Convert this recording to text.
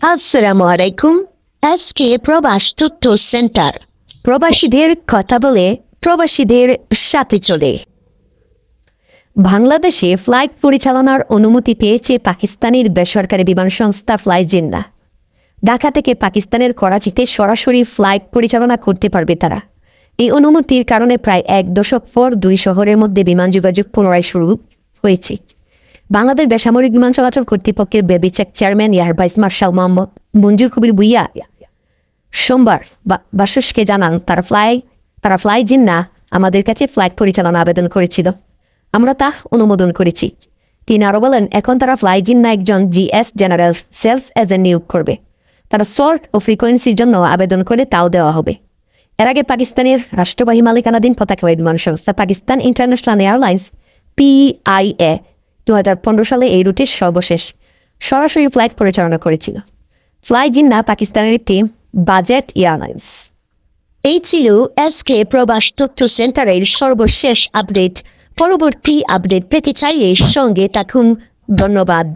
আসসালামু আলাইকুম। আজকে প্রবাস তথ্য সেন্টার। প্রবাসীদের কথা বলে প্রবাসীদের সাথে চলে। বাংলাদেশে ফ্লাইট পরিচালনার অনুমতি পেয়েছে পাকিস্তানের বেসরকারি বিমান সংস্থা ফ্লাই জিন্না। ঢাকা থেকে পাকিস্তানের করাচিতে সরাসরি ফ্লাইট পরিচালনা করতে পারবে তারা। এই অনুমতির কারণে প্রায় এক দশক পর দুই শহরের মধ্যে বিমান যোগাযোগ পুনরায় শুরু হয়েছে। বাংলাদেশ বেসামরিক বিমান চলাচল কর্তৃপক্ষের বেবিচেক chairman air vice marshal Mohammad Manzur Kabir Bhuiyan সোমবার বাসুসকে জানান, তারা ফ্লাই তারা ফ্লাই জিন্না আমাদের কাছে ফ্লাইট পরিচালনা আবেদন করেছিল। আমরা তা অনুমোদন করেছি। তিনি আরও বলেন, এখন তারা ফ্লাই জিন্না একজন জিএস জেনারেল সেলস এজেন্ট নিয়োগ করবে। তারা সল্ট ও ফ্রিকোয়েন্সির জন্য আবেদন করে তাও দেওয়া হবে। এর আগে পাকিস্তানের রাষ্ট্রবাহী মালিকানাধীন পতাকাবাহী বিমান সংস্থা পাকিস্তান ইন্টারন্যাশনাল এয়ারলাইন্স পিআইএ দু হাজার পনেরো সালে এই রুটের সর্বশেষ সরাসরি ফ্লাইট পরিচালনা করেছিল। ফ্লাই জিন্না পাকিস্তানের একটি বাজেট এয়ারলাইন্স। এই ছিল কে প্রবাস তথ্য সেন্টারের সর্বশেষ আপডেট। পরবর্তী আপডেট পেতে চাইলে সঙ্গে থাকুন। ধন্যবাদ।